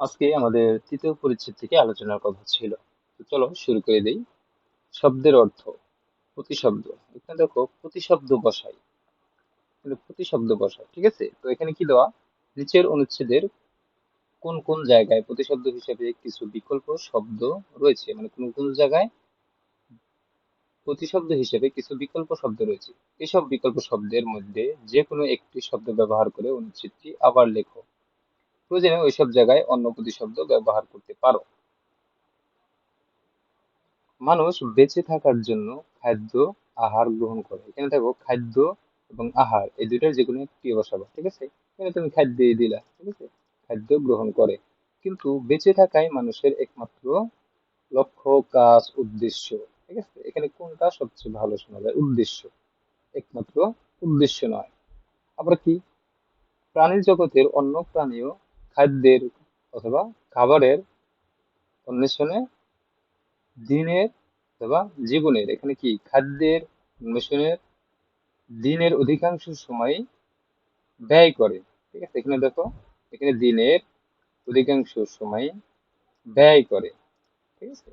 আজকে আমাদের তৃতীয় পরিচ্ছেদ থেকে আলোচনার কথা ছিল। চলো শুরু করে দেই। শব্দের অর্থ, প্রতিশব্দ। এখানে দেখো, প্রতিশব্দ বসাই। প্রতিশব্দ বসাই, ঠিক আছে? তো এখানে কি দেওয়া? নিচের অনুচ্ছেদের কোন কোন জায়গায় প্রতিশব্দ হিসেবে কিছু বিকল্প শব্দ রয়েছে? মানে কোন কোন জায়গায় প্রতিশব্দ হিসেবে কিছু বিকল্প শব্দ রয়েছে? এসব বিকল্প শব্দের মধ্যে যে কোনো একটি শব্দ ব্যবহার করে অনুচ্ছেদটি আবার লেখো। প্রয়োজনে ওইসব জায়গায় অন্য প্রতিশব্দ ব্যবহার করতে পারো। মানুষ বেঁচে থাকার জন্য খাদ্য, আহার গ্রহণ করে। এখানে দেখো খাদ্য এবং আহার, এই দুইটার যে কোনো একটি বসাবো, ঠিক আছে? এখানে তুমি খাদ্য দিলা, ঠিক আছে? খাদ্য গ্রহণ করে। কিন্তু বেঁচে থাকাই মানুষের একমাত্র লক্ষ্য, কাজ, উদ্দেশ্য, ঠিক আছে? এখানে কোনটা সবচেয়ে ভালো শোনা যায়? উদ্দেশ্য। একমাত্র উদ্দেশ্য নয়। আবার কি? প্রাণীর জগতের অন্য প্রাণীও খাদ্যের অথবা খাবারের অন্বেষণে দিনের অথবা জীবনের, এখানে কি? খাদ্যের অন্বেষণের দিনের অধিকাংশ সময় ব্যয় করে। ঠিক আছে? এখানে দেখো, এখানে দিনের অধিকাংশ সময় ব্যয় করে। ঠিক আছে?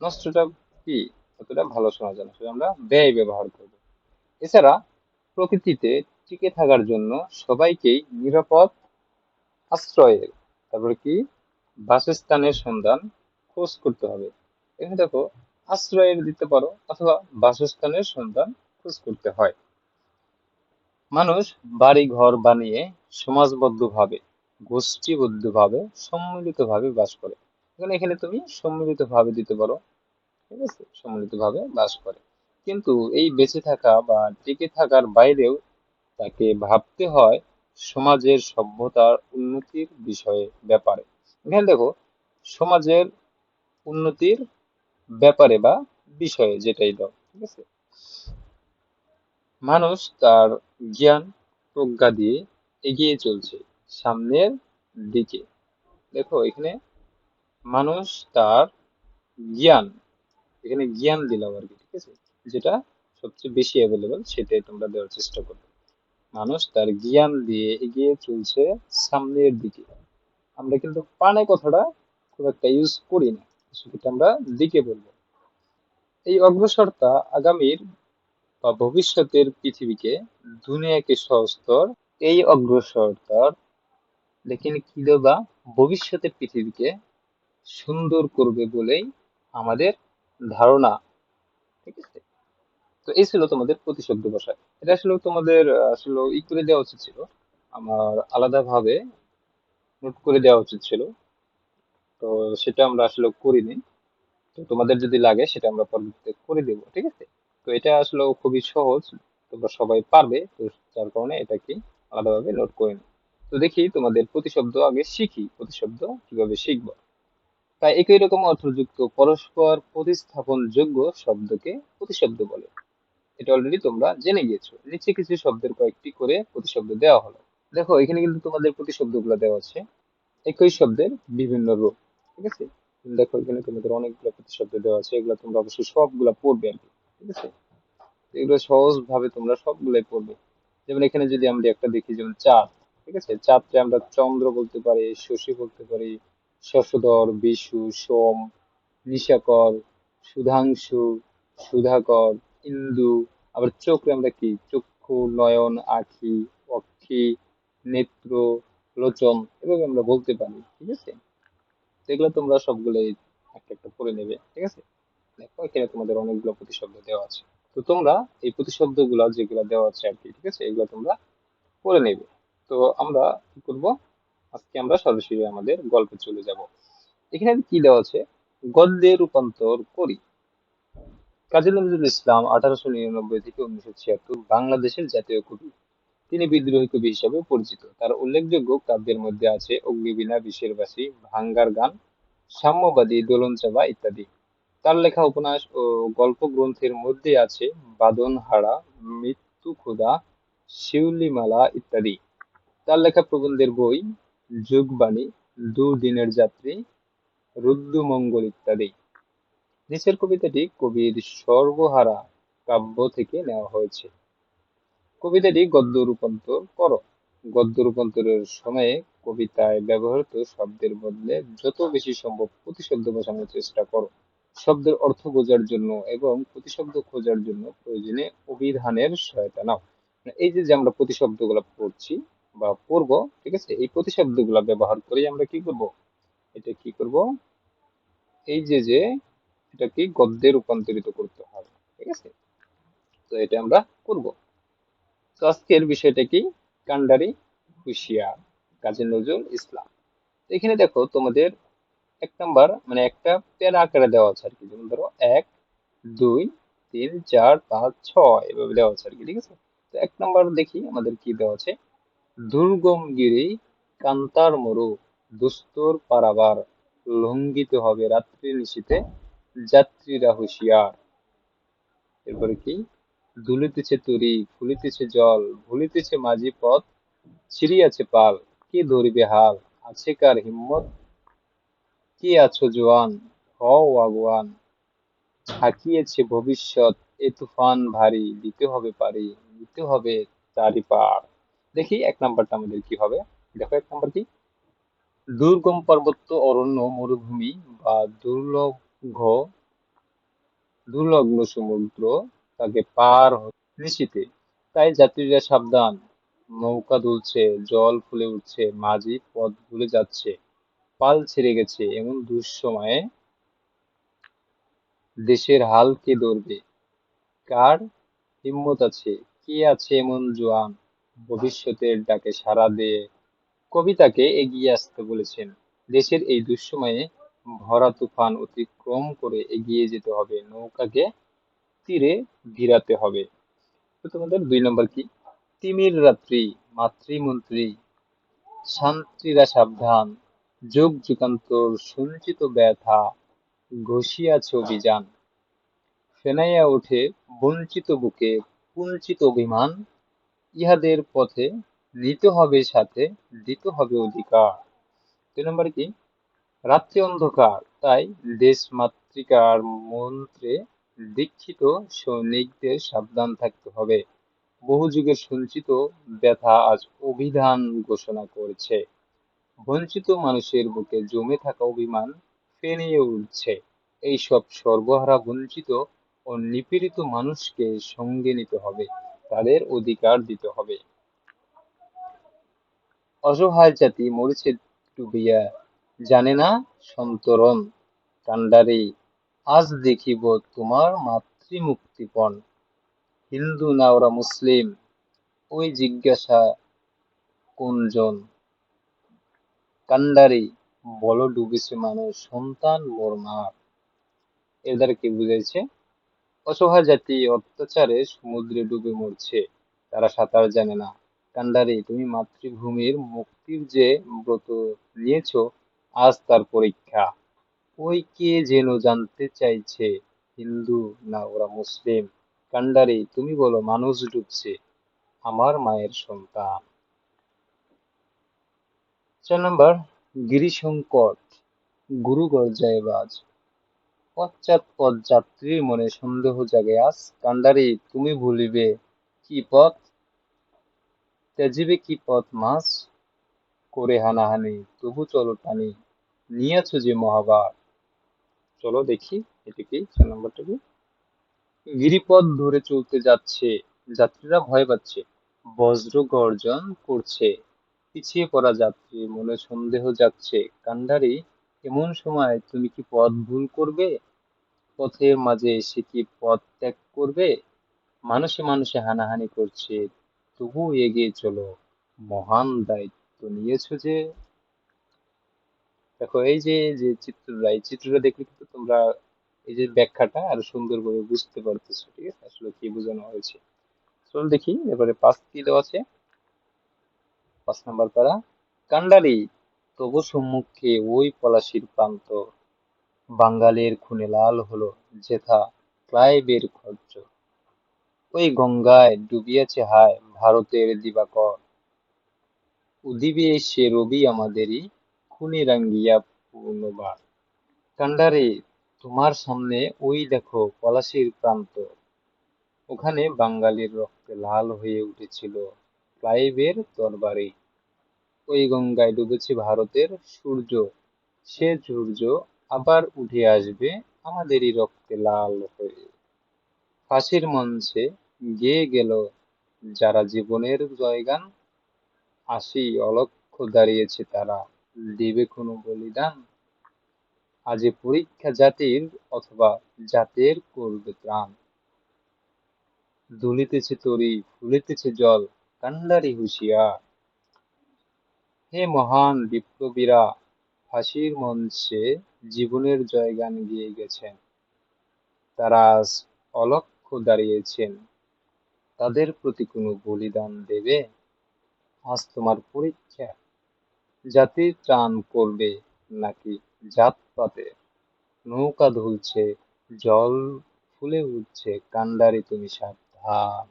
নষ্টটা কি? অতটা ভালো শোনা যায় না সেটা আমরা ব্যয় ব্যবহার করব। এছাড়া প্রকৃতিতে টিকে থাকার জন্য সবাইকেই নিরাপদ আশ্রয়ের তারপরে কি? বাসস্থানের সন্ধান খোঁজ করতে হবে। এখানে দেখো, আশ্রয়ের দিতে পারো অথবা বাসস্থানের সন্ধান খোঁজ করতে হয়। মানুষ বাড়ি ঘর বানিয়ে সমাজবদ্ধভাবে, গোষ্ঠীবদ্ধভাবে, সম্মিলিতভাবে বাস করে। এখানে এখানে তুমি সম্মিলিতভাবে দিতে পারো। ঠিক আছে? সম্মিলিতভাবে বাস করে। কিন্তু এই বেঁচে থাকা বা টিকে থাকার বাইরেও তাকে ভাবতে হয় সমাজের সভ্যতার উন্নতির বিষয়ে ব্যাপারে। এখানে দেখো, সমাজের উন্নতির ব্যাপারে বা বিষয়ে যেটাই দাও, ঠিক আছে? মানুষ তার জ্ঞান, প্রজ্ঞা দিয়ে এগিয়ে চলছে সামনের দিকে। দেখো, এখানে মানুষ তার জ্ঞান, এখানে জ্ঞান দিলাম আর কি, ঠিক আছে? যেটা সবচেয়ে বেশি অ্যাভেলেবল সেটাই তোমরা দেওয়ার চেষ্টা করবে। মানুষ তার জ্ঞান দিয়ে এগিয়ে চলছে সামনের দিকে। আমরা কিন্তু পানে কথাটা খুব একটা ইউজ করি না সেক্ষেত্রে আমরা দিকে বলব। এই অগ্রসরতা আগামীর বা ভবিষ্যতের পৃথিবীকে দুনিয়াকে সহস্তর এই অগ্রসরতার দেখেন কি বা ভবিষ্যতের পৃথিবীকে সুন্দর করবে বলেই আমাদের ধারণা। তো এই ছিল তোমাদের প্রতিশব্দ ভাষা এটা আসলে তোমাদের আসলে ই করে দেওয়া উচিত ছিল। আমার আলাদাভাবে নোট করে দেওয়া উচিত ছিল। তো সেটা আমরা আসলে করিনি। তো তোমাদের যদি লাগে, সেটা আমরা পরবর্তীতে করে দেব, ঠিক আছে? তো এটা আসলে খুবই সহজ। তোমরা সবাই পারবে, তো যার কারণে এটাকে আলাদাভাবে নোট করে নিই তো দেখি তোমাদের প্রতিশব্দ আগে শিখি, প্রতিশব্দ কীভাবে শিখব। তাই একই রকম অর্থযুক্ত পরস্পর প্রতিস্থাপন যোগ্য শব্দকে প্রতিশব্দ বলে। এটা অলরেডি তোমরা জেনে গিয়েছো। নিচে কিছু শব্দের কয়েকটি করে প্রতিশব্দ দেওয়া হলো। দেখো, এখানে কিন্তু তোমাদের প্রতিশব্দগুলো দেওয়া আছে। একই শব্দের বিভিন্ন রূপ, ঠিক আছে? দেখো, এখানে তোমাদের অনেকগুলো প্রতিশব্দ দেওয়া আছে। এগুলো তোমরা অবশ্যই সবগুলা পড়বে আর ঠিক আছে? এগুলো সহজ ভাবে তোমরা সবগুলাই পড়বে। যেমন এখানে যদি আমরা একটা দেখি, যেমন চাঁদ, ঠিক আছে? চাঁদকে আমরা চন্দ্র বলতে পারি, শশী বলতে পারি, শশধর, বিশু, সোম, নিশাকর, সুধাংশু, সুধাকর ইন্দু, আবার চোখে আমরা কি? চক্ষু, নয়ন, আখি, অক্ষি, নেত্র, লোচন, এভাবে আমরা বলতে পারি, ঠিক আছে? এগুলো তোমরা সবগুলোই একটা একটা করে নেবে, ঠিক আছে? দেখো, এখানে তোমাদের অনেকগুলো প্রতিশব্দ দেওয়া আছে। তো তোমরা এই প্রতিশব্দগুলা যেগুলো দেওয়া আছে আর কি, ঠিক আছে? এগুলো তোমরা পড়ে নেবে। তো আমরা কি করব? আজকে আমরা সরাসরি আমাদের গল্পে চলে যাব। এখানে কি দেওয়া আছে? গদ্যে রূপান্তর করি। কাজী নজরুল ইসলাম আঠারোশো নিরানব্বই থেকে উনিশশো ছিয়াত্তর বাংলাদেশের জাতীয় কবি। তিনি বিদ্রোহী কবি হিসাবে পরিচিত। তার উল্লেখযোগ্য কাব্যের মধ্যে আছে অগ্নিবীণা বিশের বাসী, ভাঙ্গার গান, সাম্যবাদী দোলন চাবা ইত্যাদি। তার লেখা উপন্যাস ও গল্প গ্রন্থের মধ্যে আছে বাদনহারা, মৃত্যু ক্ষুধা শিউলিমালা ইত্যাদি। তার লেখা প্রবন্ধের বই, যুগবাণী, দুদিনের যাত্রী, রুদ্রমঙ্গল ইত্যাদি। নিচের কবিতাটি কবির সর্বহারা কাব্য থেকে নেওয়া হয়েছে। কবিতাটি গদ্য রূপান্তর করো। গদ্য রূপান্তরের সময়ে কবিতায় ব্যবহৃত শব্দের বদলে যত বেশি সম্ভব প্রতিশব্দ বসানোর চেষ্টা করো। শব্দের অর্থ বোঝার জন্য এবং প্রতিশব্দ খোঁজার জন্য প্রয়োজনে অভিধানের সহায়তা নাও। এই যে আমরা প্রতিশব্দগুলো পড়ছি বা পড়ব, ঠিক আছে? এই প্রতিশব্দগুলো ব্যবহার করে আমরা কি করব? এটা কি করব? এই যে যে এটাকে গদ্যে রূপান্তরিত করতে হবে, ঠিক আছে? তো এটা আমরা করব। তো আজকের বিষয়টা কি? কান্ডারি, হুঁশিয়ার, কাজী নজরুল ইসলাম। এখানে দেখো তোমাদের এক নাম্বার মানে একটা প্যারা আকারে দেওয়া আছে আর কি। যেমন ধরো এক, দুই, তিন, চার, পাঁচ, ছয় এভাবে দেওয়া আছে আর কি, ঠিক আছে? তো এক নাম্বার দেখি আমাদের কি দেওয়া আছে। দুর্গম গিরি, কান্তার মরু, দুস্তর পারাবার লঙ্ঘিত হবে রাত্রি নিশীতে যাত্রীরা হুঁশিয়ার। এরপরে কি? দুলিতেছে তরি, ফুলিতেছে জল, ভুলিতেছে মাঝি পথ, ছিড়িয়াছে পাল। কে ধরিবে হাল? আছে কার হিম্মত? কে আছো জোয়ান? হও আগুয়ান। থাকিয়েছে ভবিষ্যৎ, এ তুফান ভারী, দিতে হবে পারি দিতে হবে তারি পার। দেখি এক নাম্বারটা আমাদের কি হবে? দেখো এক নাম্বার কি? দুর্গম পার্বত্য অরণ্য, মরুভূমি বা দুর্লভ দুর্লগ্ন সমুদ্র তাকে পার হতে তাই যাত্রীরা সাবধান। নৌকা দুলছে, জল ফুলে উঠছে, মাঝি পথ ভুলে যাচ্ছে, পাল ছেড়ে গেছে, এমন দুঃসময়ে দেশের হাল কে ধরবে? কার হিম্মত আছে? কে আছে এমন জোয়ান? ভবিষ্যতের ডাকে সাড়া দিয়ে কবিতাকে এগিয়ে আসতে বলেছেন। দেশের এই দুঃসময়ে ভরা তুফান অতিক্রম করে এগিয়ে যেতে হবে। নৌকাকে তীরে ভিড়াতে হবে। তোমাদের দুই নম্বর কি? তিমির রাত্রি, মাতৃমন্ত্রী, শান্তিরা সাবধান, যুগ যুগান্তর, সঞ্চিত ব্যথা, ঘষিয়াছে অভিযান। ফেনাইয়া ওঠে বঞ্চিত বুকে কুঞ্চিত অভিমান, ইহাদের পথে নিতে হবে সাথে, দিতে হবে অধিকার। দুই নম্বর কি? রাত্রি অন্ধকার, তাই দেশ মাতৃকার মন্ত্রে দীক্ষিত সৈনিকদের সাবধান থাকতে হবে। বহু যুগের সঞ্চিত ব্যথা আজ অভিধান ঘোষণা করেছে। বঞ্চিত মানুষের বুকে জমে থাকা অভিমান ফেনিয়ে উঠছে। এইসব সর্বহারা বঞ্চিত ও নিপীড়িত মানুষকে সঙ্গে নিতে হবে, তাদের অধিকার দিতে হবে। অসহায় জাতি মরিছে ডুবিয়া। জানে না সন্তরণ। কান্ডারি আজ দেখিব তোমার মাতৃমুক্তিপণ। হিন্দু না ওরা মুসলিম, ওই জিজ্ঞাসা কোনজন? কান্ডারি বলো ডুবেছে মানুষ, সন্তান মোর এর দ্বারা কি বুঝাইছে? অসহায় জাতি, অত্যাচারে সমুদ্রে ডুবে মরছে, তারা সাঁতার জানে না। কান্ডারি তুমি মাতৃভূমির মুক্তির যে ব্রত নিয়েছ আজ তার পরীক্ষা। ওই কে যেন জানতে চাইছে? হিন্দু না ওরা মুসলিম? কান্ডারি, তুমি বলো, মানুষ ডুবছে। আমার মায়ের সন্তান। চার নম্বর, গিরিশঙ্কর। গুরু গর্জায় বাজ। পশ্চাৎপদ যাত্রীর মনে সন্দেহ জাগে। আজ কান্ডারি, তুমি ভুলিবে কি পথ? ত্যাজিবে কি পথ? মাছ করে হানাহানি। তবু চলো টানি। নিয়েছ যে মহাবার চলো দেখি চার গিরিপথ ধরে চলতে যাচ্ছে, যাত্রীরা ভয় পাচ্ছে, বজ্র গর্জন করছে, পিছিয়ে পড়া যাত্রী মনে সন্দেহ যাচ্ছে কান্ডারি, এমন সময় তুমি কি পথ ভুল করবে? পথের মাঝে এসে কি পথ ত্যাগ করবে? মানুষে মানুষে হানাহানি করছে তবু এগিয়ে চলো, মহান দায়িত্ব নিয়েছো যে দেখো, এই যে যে চিত্রটা এই চিত্রটা দেখলে কিন্তু তোমরা এই যে ব্যাখ্যাটা আরও সুন্দরভাবে বুঝতে পারতেছো, ঠিক আছে? আসলে কি বোঝানো হয়েছে? চল দেখি, এবারে পাঁচ কি দেওয়া আছে। পাঁচ নাম্বার পারা, কান্ডারি, তবু সম্মুখে ওই পলাশির প্রান্ত। বাঙালির খুনে লাল হলো যেথা ক্লাইবের খরচ ওই গঙ্গায় ডুবিয়াছে হায় ভারতের দিবাকর। উদিবে সে রবি আমাদেরই খুনি রাঙ্গিয়া পূর্ণবার কান্ডারি তোমার সামনে ওই দেখো পলাশির প্রান্ত। ওখানে বাঙালির রক্তে লাল হয়ে উঠেছিল ক্লাইভের দরবারে। ওই গঙ্গায় ডুবেছে ভারতের সূর্য। সে সূর্য আবার উঠে আসবে আমাদেরই রক্তে লাল হয়ে। ফাঁসির মঞ্চে গেয়ে গেল যারা জীবনের জয়গান। আসি অলক্ষ দাঁড়িয়েছে তারা। দেবে কোনো বলিদান? আজে পরীক্ষা জাতির অথবা জাতের করবে ত্রাণ। দুলিতেছে তরি, ফুলিতেছে জল, কান্ডারি হুঁশিয়ার। হে মহান বিপ্লবীরা, ফাঁসির মঞ্চে জীবনের জয়গান গিয়ে গেছেন। তারা আজ অলক্ষ দাঁড়িয়েছেন। তাদের প্রতি কোনো বলিদান দেবে? আজ তোমার পরীক্ষা জাতির ত্রাণ করবে নাকি জাতপাতে নৌকা ধুলছে, জল ফুলে উঠছে, কান্ডারি তুমি সাবধান।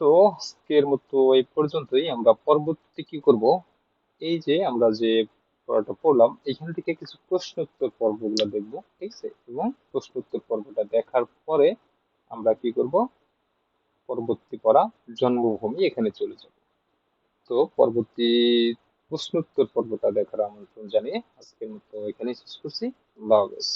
তো আজকের মতো এই পর্যন্তই। আমরা পরবর্তী কি করব? এই যে আমরা যে পড়াটা পড়লাম, এখান থেকে কিছু প্রশ্নোত্তর পর্বগুলো দেখব, ঠিক আছে? এবং প্রশ্ন উত্তর পর্বটা দেখার পরে আমরা কি করব? পরবর্তী পড়া জন্মভূমি এখানে চলে যাব। তো পরবর্তী প্রশ্নোত্তর পর্বটা দেখার আমন্ত্রণ জানিয়ে আজকের মতো এখানেই শেষ করছি। আল্লাহ হাফেজ।